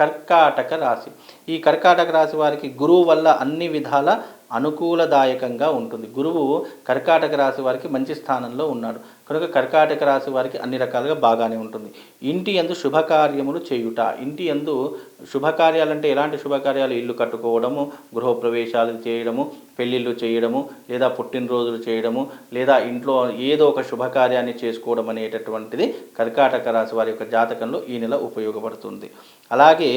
కర్కాటక రాశి. ఈ కర్కాటక రాశి వారికి గురువు వల్ల అన్ని విధాల అనుకూలదాయకంగా ఉంటుంది. గురువు కర్కాటక రాశి వారికి మంచి స్థానంలో ఉన్నాడు. కనుక కర్కాటక రాశి వారికి అన్ని రకాలుగా బాగానే ఉంటుంది. ఇంటి ఎందు శుభకార్యములు చేయుట ఇంటి ఎందు శుభకార్యాలంటే ఎలాంటి శుభకార్యాలు? ఇల్లు కట్టుకోవడము గృహప్రవేశాలు చేయడము పెళ్ళిళ్ళు చేయడము లేదా పుట్టినరోజులు చేయడము లేదా ఇంట్లో ఏదో ఒక శుభకార్యాన్ని చేసుకోవడం అనేటటువంటిది కర్కాటక రాశి వారి యొక్క జాతకంలో ఈ నెల ఉపయోగపడుతుంది. అలాగే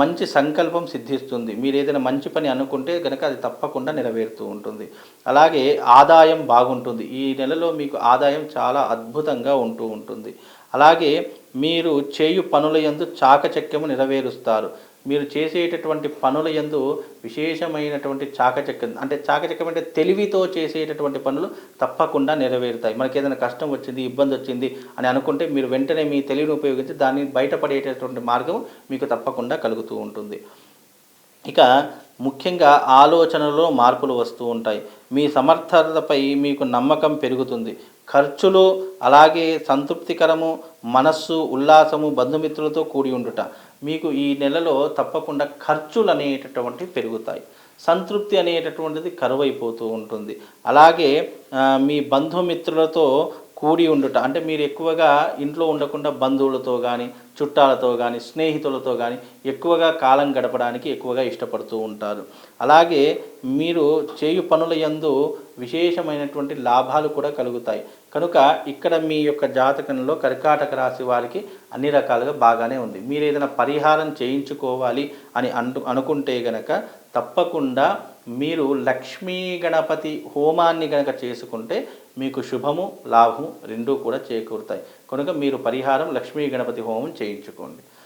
మంచి సంకల్పం సిద్ధిస్తుంది. మీరు ఏదైనా మంచి పని అనుకుంటే కనుక అది తప్పకుండా నెరవేరుతూ ఉంటుంది. అలాగే ఆదాయం బాగుంటుంది. ఈ నెలలో మీకు ఆదాయం చాలా అద్భుతంగా ఉంటూ ఉంటుంది. అలాగే మీరు చేయు పనుల యందు చాకచక్యము నెరవేరుస్తారు. మీరు చేసేటటువంటి పనుల యందు విశేషమైనటువంటి చాకచక్యం అంటే చాకచక్యం అంటే తెలివితో చేసేటటువంటి పనులు తప్పకుండా నెరవేరుతాయి. మనకి ఏదైనా కష్టం వచ్చింది ఇబ్బంది వచ్చింది అని అనుకుంటే మీరు వెంటనే మీ తెలివిని ఉపయోగించి దాన్ని బయటపడేటటువంటి మార్గం మీకు తప్పకుండా కలుగుతూ ఉంటుంది. ఇక ముఖ్యంగా ఆలోచనలో మార్పులు వస్తూ ఉంటాయి. మీ సమర్థతపై మీకు నమ్మకం పెరుగుతుంది. ఖర్చులు అలాగే సంతృప్తికరము మనస్సు ఉల్లాసము బంధుమిత్రులతో కూడి ఉండుట మీకు ఈ నెలలో తప్పకుండా ఖర్చులు అనేటటువంటి పెరుగుతాయి. సంతృప్తి అనేటటువంటిది కరువైపోతూ ఉంటుంది. అలాగే మీ బంధుమిత్రులతో కూడి ఉండుట. అంటే మీరు ఎక్కువగా ఇంట్లో ఉండకుండా బంధువులతో కానీ చుట్టాలతో కానీ స్నేహితులతో కానీ ఎక్కువగా కాలం గడపడానికి ఎక్కువగా ఇష్టపడుతూ ఉంటారు. అలాగే మీరు చేయు పనుల యందు విశేషమైనటువంటి లాభాలు కూడా కలుగుతాయి. కనుక ఇక్కడ మీ యొక్క జాతకంలో కర్కాటక రాశి వారికి అన్ని రకాలుగా బాగానే ఉంది. మీరు ఏదైనా పరిహారం చేయించుకోవాలి అని అను అనుకుంటే గనక తప్పకుండా మీరు లక్ష్మీ గణపతి హోమాన్ని గనక చేసుకుంటే మీకు శుభము లాభము రెండూ కూడా చేకూరుతాయి. కనుక మీరు పరిహారం లక్ష్మీ గణపతి హోమం చేయించుకోండి.